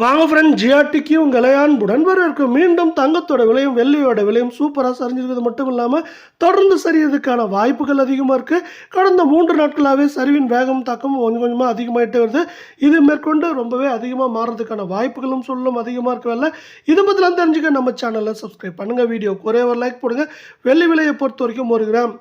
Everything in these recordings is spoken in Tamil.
வாங்க ஃப்ரெண்ட் ஜிஆர்டிக்கு உங்களை அன்புடன் வரவேற்கும். மீண்டும் தங்கத்தோட விலையும் வெள்ளியோட விலையும் சூப்பராக சரிஞ்சிருக்கிறது மட்டும் இல்லாமல் தொடர்ந்து சரியறதுக்கான வாய்ப்புகள் அதிகமாக இருக்குது கடந்த மூன்று நாட்களாகவே சரிவின் வேகம் தாக்கம் கொஞ்சம் கொஞ்சமாக அதிகமாகிட்டே வருது. இது மேற்கொண்டு ரொம்பவே அதிகமாக மாறுறதுக்கான வாய்ப்புகளும் சொல்லும் அதிகமாக இருக்கவில்ல இது பற்றிலாம் தெரிஞ்சுக்க நம்ம சேனலை சப்ஸ்கிரைப் பண்ணுங்கள் வீடியோ ஒரே ஒரு லைக் போடுங்க. வெள்ளி விலையை பொறுத்த வரைக்கும் ஒரு கிராம்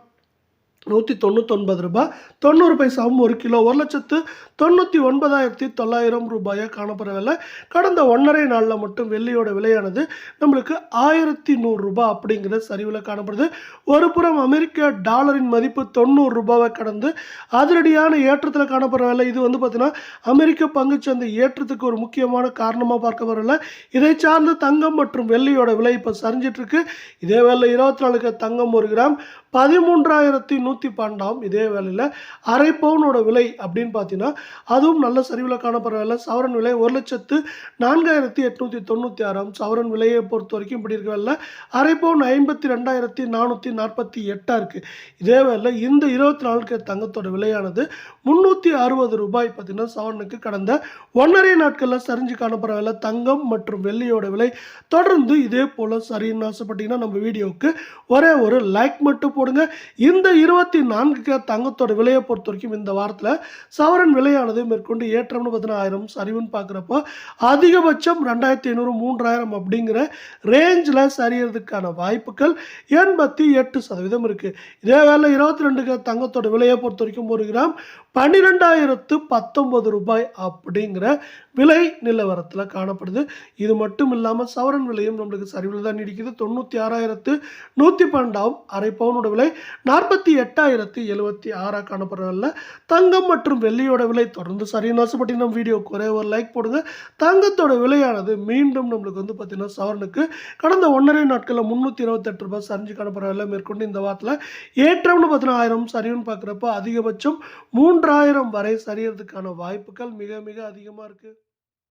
நூற்றி தொண்ணூத்தொன்பது ரூபாய். தொண்ணூறு பைசாவும் ஒரு கிலோ. ஒரு லட்சத்து தொண்ணூற்றி ஒன்பதாயிரத்தி தொள்ளாயிரம் ரூபாயாக காணப்படவில்லை. கடந்த ஒன்றரை நாளில் மட்டும் வெள்ளியோட விலையானது நம்மளுக்கு ஆயிரத்தி நூறுரூபா அப்படிங்கிற சரிவில் காணப்படுது. ஒரு புறம் அமெரிக்க டாலரின் மதிப்பு தொண்ணூறு ரூபாவை கடந்து அதிரடியான ஏற்றத்தில் காணப்படவில்லை. இது வந்து பார்த்திங்கன்னா அமெரிக்க பங்குச்சந்தை ஏற்றத்துக்கு ஒரு முக்கியமான காரணமாக பார்க்க வரல. இதை சார்ந்து தங்கம் மற்றும் வெள்ளியோட விலை இப்போ சரிஞ்சிட்ருக்கு இதே வேலை இருபத்தி நாலுக்கு தங்கம் ஒரு கிராம். பதிமூன்றாயிரத்தி நூற்றி பன்னெண்டாம் இதே வேலையில் அரை பவுனோட விலை அப்படின்னு பார்த்தீங்கன்னா அதுவும் நல்ல சரிவில் காணப்படுற சவரன் விலை ஒரு லட்சத்து நான்காயிரத்தி எட்நூற்றி தொண்ணூற்றி ஆறாம் சவரன் விலையை பொறுத்த வரைக்கும் இப்படி இருக்க வேலை அரை பவுன் ஐம்பத்தி ரெண்டாயிரத்தி நானூற்றி நாற்பத்தி எட்டாக இருக்குது இதே வேலை இந்த இருபத்தி நாலுக்கு தங்கத்தோட விலையானது முந்நூற்றி அறுபது ரூபாய் பார்த்தீங்கன்னா சவரனுக்கு கடந்த ஒன்றரை நாட்களில் சரிஞ்சு காணப்படுற தங்கம் மற்றும் வெள்ளியோட விலை தொடர்ந்து இதே போல் சரின்னு ஆசைப்பட்டீங்கன்னா நம்ம வீடியோவுக்கு ஒரே ஒரு லைக் மட்டும் போடுங்க. இந்த இருபத்தி இருபத்தி நான்கு தங்கத்தோட விலையை பொறுத்த வரைக்கும் இந்த வாரத்தில் சவரன் விலையானது மேற்கொண்டு ஏற்றம்னு பார்த்தீங்கன்னா ஆயிரம் சரிவுன்னு பார்க்குறப்போ அதிகபட்சம் ரெண்டாயிரத்தி ஐநூறு மூன்றாயிரம் அப்படிங்கிற ரேஞ்சில் சரியறதுக்கான வாய்ப்புகள் எண்பத்தி எட்டு சதவீதம் இருக்குது இதே வேலை இருபத்தி ரெண்டுக்கு தங்கத்தோட விலையை பொறுத்த வரைக்கும் ஒரு கிராம் பன்னிரெண்டாயிரத்து பத்தொன்பது ரூபாய் அப்படிங்கிற விலை நிலவரத்தில் காணப்படுது. இது மட்டும் இல்லாமல் சவரன் விலையும் நம்மளுக்கு சரிவில் தான் நீடிக்குது. தொண்ணூற்றி ஆறாயிரத்து நூற்றி பன்னெண்டாம் அரை பவுனோட விலை நாற்பத்தி எட்டாயிரத்தி எழுபத்தி ஆறாக காணப்படுறதில்ல தங்கம் மற்றும் வெள்ளியோட விலை தொடர்ந்து சரின்னு ஆசைப்பட்டு நம்ம வீடியோ ஒரே ஒரு லைக் போடுங்க. தங்கத்தோட விலையானது மீண்டும் நம்மளுக்கு வந்து பார்த்திங்கன்னா சவரனுக்கு கடந்த ஒன்றரை நாட்களில் முந்நூற்றி இருபத்தெட்டு ரூபாய் சரிஞ்சு காணப்படுறதில்ல மேற்கொண்டு இந்த வாரத்தில் ஏற்றம்னு பார்த்தீங்கன்னா ஆயிரம் சரிவுன்னு பார்க்குறப்ப அதிகபட்சம் மூன்றாயிரம் வரை சரியறதுக்கான வாய்ப்புகள் மிக மிக அதிகமாக இருக்குது